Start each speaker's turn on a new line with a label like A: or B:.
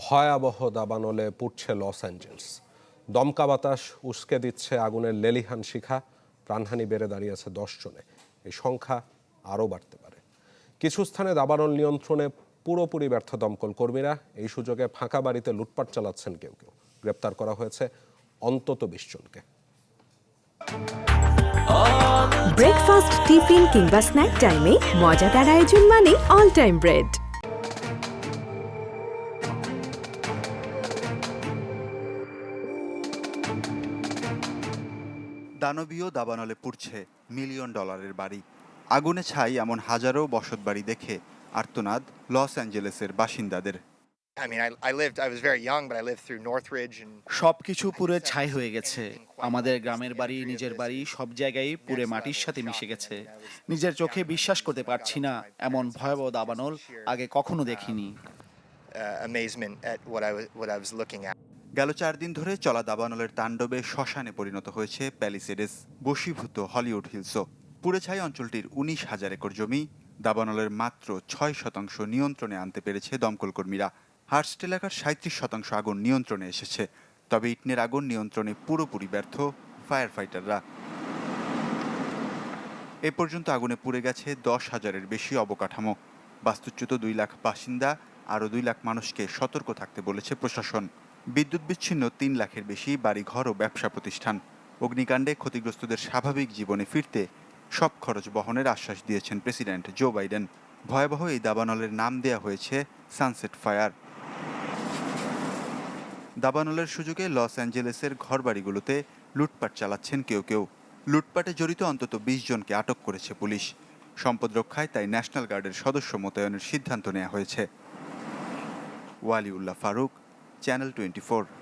A: ভয়াবহ দাবানলে পুড়ছে Los Angeles. দমকা বাতাস উস্কে দিচ্ছে আগুনের লেলিহান শিখা। প্রাণহানি বেড়ে দাঁড়িয়েছে দশ জনে। এই সংখ্যা আরও বাড়তে পারে। কিছু স্থানে দাবানল নিয়ন্ত্রণে পুরোপুরি ব্যর্থ দমকল কর্মীরা। এই সুযোগে ফাঁকা বাড়িতে লুটপাট চালাচ্ছেন কেউ কেউ। গ্রেপ্তার করা হয়েছে অন্তত বিশ জনকে।
B: ব্রেকফাস্ট টিফিন কিংবা স্ন্যাক টাইমে মজাদার আয়োজন মানে অল টাইম ব্রেড
C: দানবীয় দাবানলে পুড়ছে মিলিয়ন ডলারের বাড়ি। আগুনে ছাই এমন হাজারো বসতবাড়ি দেখে আর্তনাদ লস অ্যাঞ্জেলেসের বাসিন্দাদের।
D: সবকিছু পুরে ছাই হয়ে গেছে। আমাদের গ্রামের বাড়ি নিজের বাড়ি সব জায়গায় পুরে মাটির সাথে মিশে গেছে। নিজের চোখে বিশ্বাস করতে পারছি না এমন ভয়াবহ দাবানল আগে কখনো দেখিনি।
E: Uh, amazement at what I was, what I was looking at.
C: গেল চার দিন ধরে চলা দাবানলের তাণ্ডবে শ্মশানে পরিণত হয়েছে প্যালিসেডেস বশীভূত হলিউড হিলসও পুড়ে ছাই অঞ্চলটির উনিশ হাজার একর জমি, দাবানলের মাত্র ছয় শতাংশ নিয়ন্ত্রণে আনতে পেরেছে দমকল কর্মীরা। হার্স্ট এলাকার সাঁত্রিশ শতাংশ আগুন নিয়ন্ত্রণে এসেছে। তবে ইটনের আগুন নিয়ন্ত্রণে পুরোপুরি ব্যর্থ ফায়ার ফাইটাররা এ পর্যন্ত আগুনে পুড়ে গেছে দশ হাজারের বেশি অবকাঠামো। বাস্তুচ্যুত দুই লাখ বাসিন্দা, আরও দুই লাখ মানুষকে সতর্ক থাকতে বলেছে প্রশাসন। বিদ্যুৎ বিচ্ছিন্ন তিন লাখের বেশি বাড়িঘর ও ব্যবসা প্রতিষ্ঠান। অগ্নিকাণ্ডে ক্ষতিগ্রস্তদের স্বাভাবিক জীবনে ফিরতে সব খরচ বহনের আশ্বাস দিয়েছেন প্রেসিডেন্ট জো বাইডেন। ভয়াবহ এই দাবানলের নাম দেয়া হয়েছে সানসেট ফায়ার। দাবানলের সুযোগে লস অ্যাঞ্জেলেসের ঘরবাড়িগুলোতে লুটপাট চালাচ্ছেন কেউ কেউ। লুটপাটে জড়িত অন্তত বিশ জনকে আটক করেছে পুলিশ। সম্পদ রক্ষায় তাই ন্যাশনাল গার্ডের সদস্য মোতায়েনের সিদ্ধান্ত নেওয়া হয়েছে। ওয়ালিউল্লাহ ফারুক Channel 24.